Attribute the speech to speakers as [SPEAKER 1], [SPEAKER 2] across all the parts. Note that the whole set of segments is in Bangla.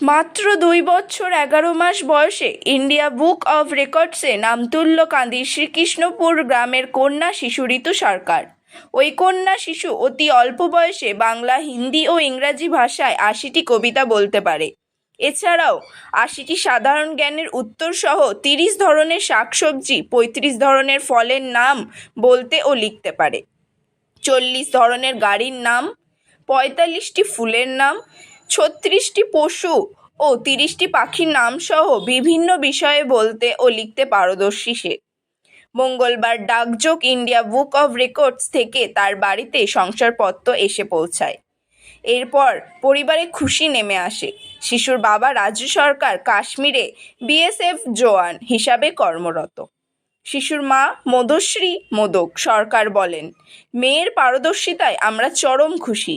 [SPEAKER 1] মাত্র দুই বছর এগারো মাস বয়সে ইন্ডিয়া বুক অব রেকর্ডসে নাম তুলল কান্দির শ্রীকৃষ্ণপুর গ্রামের কন্যা শিশু ঋতু সরকার। ওই কন্যা শিশু অতি অল্প বয়সে বাংলা, হিন্দি ও ইংরাজি ভাষায় আশিটি কবিতা বলতে পারে। এছাড়াও আশিটি সাধারণ জ্ঞানের উত্তর সহ তিরিশ ধরনের শাকসবজি, পঁয়ত্রিশ ধরনের ফলের নাম বলতে ও লিখতে পারে। চল্লিশ ধরনের গাড়ির নাম, পঁয়তাল্লিশটি ফুলের নাম ছত্রিশটি পশু ও তিরিশটি পাখির নাম সহ বিভিন্ন বিষয়ে বলতে ও লিখতে পারদর্শী সে। মঙ্গলবার ডাকযোগ ইন্ডিয়া বুক অব রেকর্ডস থেকে তার বাড়িতে সংসারপত্র এসে পৌঁছায়। এরপর পরিবারে খুশি নেমে আসে। শিশুর বাবা রাজ্য সরকার কাশ্মীরে বিএসএফ জওয়ান হিসাবে কর্মরত। শিশুর মা মধুশ্রী মোদক সরকার বলেন, মেয়ের পারদর্শিতায় আমরা চরম খুশি।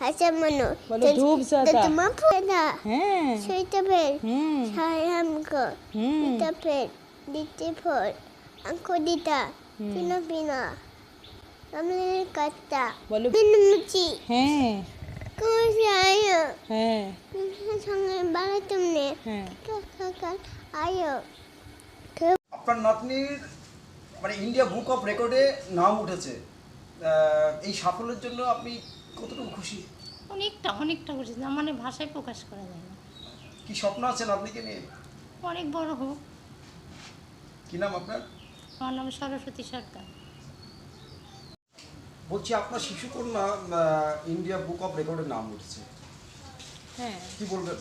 [SPEAKER 2] হাসামানো
[SPEAKER 3] বলো ধূপচাঁদা।
[SPEAKER 2] তোমার পয়দা
[SPEAKER 3] হ্যাঁ।
[SPEAKER 2] সেইটা
[SPEAKER 3] হুম।
[SPEAKER 2] দিতে ফল। আঙ্কো দিতা। পিনা
[SPEAKER 3] বলো।
[SPEAKER 2] পিনমুচি
[SPEAKER 3] হ্যাঁ। হ্যাঁ।
[SPEAKER 2] সঙ্গে বাড়াই তুমি
[SPEAKER 3] হ্যাঁ।
[SPEAKER 2] কাকা আয়ো।
[SPEAKER 4] আপনার নাতনির মানে ইন্ডিয়া বুক অফ রেকর্ডে নাম উঠেছে। আহ, এই সাফল্যের জন্য আপনি কতটুকু খুশি?
[SPEAKER 5] অনেকটা অনেকটা খুশি। না মানে ভাষায় প্রকাশ করা যায় না।
[SPEAKER 4] কি স্বপ্ন আছে নাতনিকে নিয়ে?
[SPEAKER 5] অনেক বড় হোক।
[SPEAKER 4] কি নাম আপনার?
[SPEAKER 5] আমার নাম সরস্বতী সরকার।
[SPEAKER 4] বলছি আপনার শিশুকন্যা ইন্ডিয়া বুক অফ রেকর্ডের নাম উঠেছে।
[SPEAKER 3] হ্যাঁ।
[SPEAKER 4] কি বলবেন?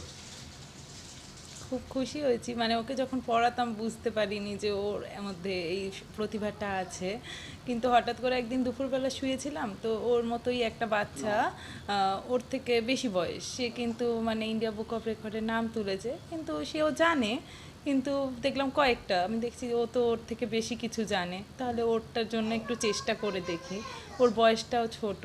[SPEAKER 3] খুব খুশি হয়েছি। মানে ওকে যখন পড়াতাম বুঝতে পারিনি যে ওর মধ্যে এই প্রতিভাটা আছে। কিন্তু হঠাৎ করে একদিন দুপুরবেলা শুয়েছিলাম তো ওর মতোই একটা বাচ্চা ওর থেকে বেশি বয়স। সে কিন্তু মানে ইন্ডিয়া বুক অফ রেকর্ডের নাম তুলেছে কিন্তু সেও জানে কিন্তু দেখলাম কয়েকটা। আমি দেখছি ও তো ওর থেকে বেশি কিছু জানে। তাহলে ওরটার জন্য একটু চেষ্টা করে দেখি। ওর বয়সটাও ছোট।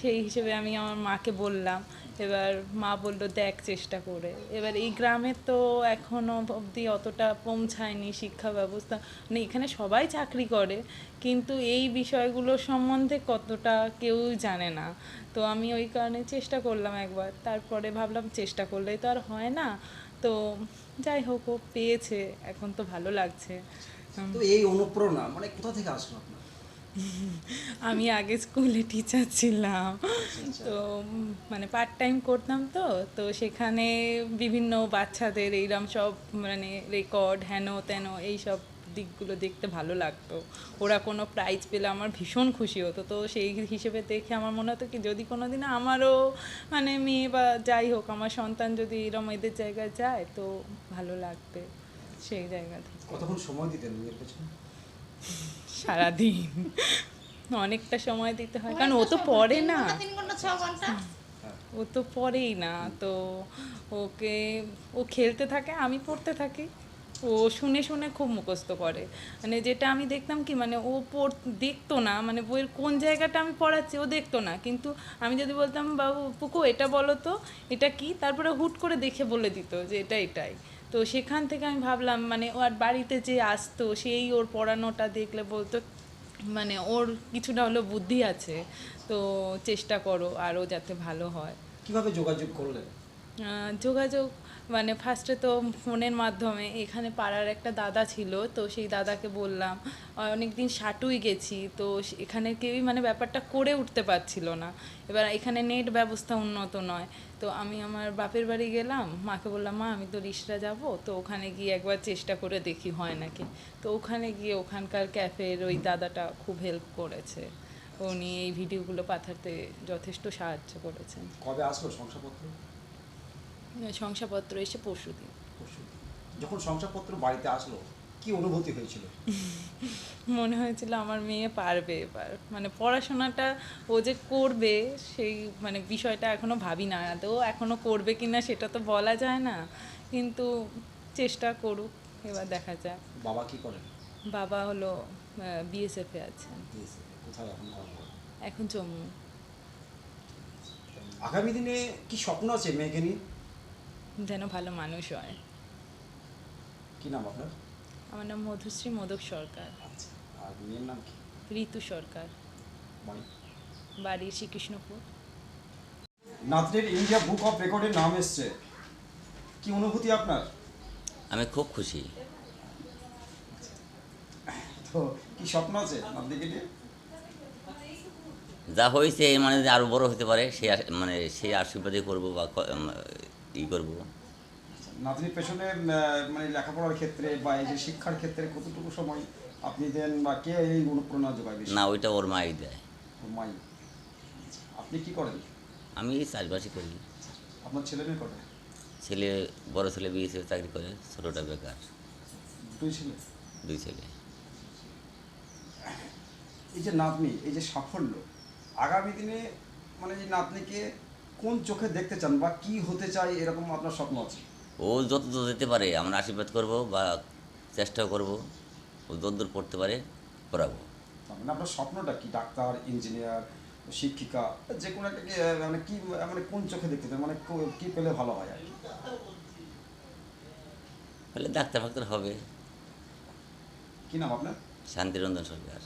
[SPEAKER 3] সেই হিসেবে আমি আমার মাকে বললাম। এবার মা বলল, দেখ চেষ্টা করে। এবার এই গ্রামে তো এখনও অবধি অতটা পৌঁছায়নি শিক্ষা ব্যবস্থা। মানে এখানে সবাই চাকরি করে, কিন্তু এই বিষয়গুলো সম্বন্ধে কতটা কেউই জানে না। তো আমি ওই কারণে চেষ্টা করলাম একবার। তারপরে ভাবলাম, চেষ্টা করলেই তো আর হয় না। তো যাই হোক ও পেয়েছে এখন তো ভালো লাগছে।
[SPEAKER 4] তো এই অনুপ্রেরণা মানে কোথা থেকে আসলো আপনার?
[SPEAKER 3] আমি আগে স্কুলে টিচার ছিলাম। তো মানে পার্ট টাইম করতাম তো তো সেখানে বিভিন্ন বাচ্চাদের এইরকম সব মানে রেকর্ড হেন তেন এই সব দিকগুলো দেখতে ভালো লাগতো। ওরা কোনো প্রাইজ পেলে আমার ভীষণ খুশি হতো। তো সেই হিসেবে দেখে আমার মনে হতো কি যদি কোনো দিন আমারও মানে মেয়ে বা যাই হোক আমার সন্তান যদি এরম এদের জায়গায় যায় তো ভালো লাগবে সেই জায়গা থেকে।
[SPEAKER 4] কতক্ষণ সময় দিতেন
[SPEAKER 3] সারাদিন। অনেকটা সময় দিতে হয়। কারণ ও তো পড়ে না। ও তো পড়েই না। তো ওকে ও খেলতে থাকে আমি পড়তে থাকি। ও শুনে শুনে খুব মুখস্থ করে। মানে যেটা আমি দেখতাম কি মানে ও পড়, দেখতো না মানে বইয়ের কোন জায়গাটা আমি পড়াচ্ছি ও দেখতো না। কিন্তু আমি যদি বলতাম, বাবু, পুকু, এটা বলো তো, এটা কি? তারপরে হুট করে দেখে বলে দিত যে এটা এটাই। তো সেখান থেকে আমি ভাবলাম মানে ও আর বাড়িতে যে আসতো, সেই ওর পড়ানোটা দেখলে বলতো মানে ওর কিছুটা হলো বুদ্ধি আছে, তো চেষ্টা করো, আরও যাতে ভালো হয়।
[SPEAKER 4] কীভাবে যোগাযোগ করলেন?
[SPEAKER 3] যোগাযোগ মানে ফার্স্টে তো ফোনের মাধ্যমে এখানে পাড়ার একটা দাদা ছিল, তো সেই দাদাকে বললাম অনেক দিন সাটুই গেছি, তো এখানে কেউই মানে ব্যাপারটা করে উঠতে পারছিল না। এবার এখানে নেট ব্যবস্থা উন্নত নয়। তো আমি আমার বাপের বাড়ি গেলাম, মাকে বললাম, মা, আমি তো রিসরা যাব, তো ওখানে গিয়ে একবার চেষ্টা করে দেখি হয় নাকি। তো ওখানে গিয়ে ওখানকার ক্যাফের ওই দাদাটা খুব হেল্প করেছে। উনি এই ভিডিওগুলো পাঠাতে যথেষ্ট সাহায্য করেছেন।
[SPEAKER 4] কবে আসলো শংসাপত্র?
[SPEAKER 3] শংসাপত্র এসে পরশু দিন।
[SPEAKER 4] যখন শংসাপত্র বাড়িতে আসলো কি অনুভূতি হয়েছিল?
[SPEAKER 3] মনে হয়েছিল আমার মেয়ে পারবে এবার। মানে পড়াশোনাটা ও যে করবে সেই মানে বিষয়টা এখনও ভাবি না। তো এখনও করবে কিনা সেটা তো বলা যায় না। কিন্তু চেষ্টা করুক এবার দেখা যায়
[SPEAKER 4] বাবা কি করেন?
[SPEAKER 3] বাবা হলো বিএসএফে আছেন।
[SPEAKER 4] কোথায় এখন
[SPEAKER 3] এখন জম্মু।
[SPEAKER 4] আগামী দিনে কি স্বপ্ন আছে মেয়েকে নিয়ে?
[SPEAKER 3] যেন ভালো মানুষ হয়।
[SPEAKER 4] কি নাম আপনার?
[SPEAKER 3] আমার নাম মধুশ্রী মোদক সরকার।
[SPEAKER 4] আচ্ছা আর মেয়ের নাম কি?
[SPEAKER 3] ঋতু সরকার।
[SPEAKER 4] বাড়ি?
[SPEAKER 3] বাড়ি শ্রীকৃষ্ণপুর।
[SPEAKER 4] নাতনির ইন্ডিয়া বুক অফ রেকর্ডের নাম এসছে। কি অনুভূতি আপনার?
[SPEAKER 6] আমি খুব খুশি।
[SPEAKER 4] তো কি স্বপ্ন আছে নাতনিকে নিয়ে?
[SPEAKER 6] যা হয়েছে মানে যে আরও বড় হতে পারে সে মানে সেই আশীর্বাদই করব বা ই করব।
[SPEAKER 4] নাতনির পেছনে মানে লেখাপড়ার ক্ষেত্রে বা এই যে শিক্ষার ক্ষেত্রে কতটুকু সময় আপনি দেন বা কে এই অনুপ্রেরণা যোগায়
[SPEAKER 6] না ওইটা ওর মাই দেয়।
[SPEAKER 4] ওর মাই। আপনি কি করেন?
[SPEAKER 6] আমি এই চাষবাসই করি।
[SPEAKER 4] আপনার ছেলে মেয়ে কটা?
[SPEAKER 6] ছেলে বড় ছেলে বিয়েছে চাকরি করে ছোটোটা বেকার।
[SPEAKER 4] দুই ছেলে?
[SPEAKER 6] দুই ছেলে।
[SPEAKER 4] এই যে নাতনি এই যে সাফল্য আগামী দিনে মানে এই নাতনিকে কোন চোখে দেখতে চান বা কি হতে চাই এরকম আপনার স্বপ্ন আছে?
[SPEAKER 6] ও যত দূর যেতে পারে আমরা আশীর্বাদ করব বা চেষ্টাও করব ও যত দূর পড়তে পারে পড়াবো
[SPEAKER 4] মানে আপনার স্বপ্নটা কি? ডাক্তার ইঞ্জিনিয়ার শিক্ষিকা যে কোনো একটা কি, মানে কি মানে কোন চোখে দেখতে চান? মানে কো- পেলে ভালো হয় আর কি?
[SPEAKER 6] তাহলে ডাক্তার ফাক্তার হবে।
[SPEAKER 4] কি নাম আপনার?
[SPEAKER 6] শান্তিরঞ্জন সরকার।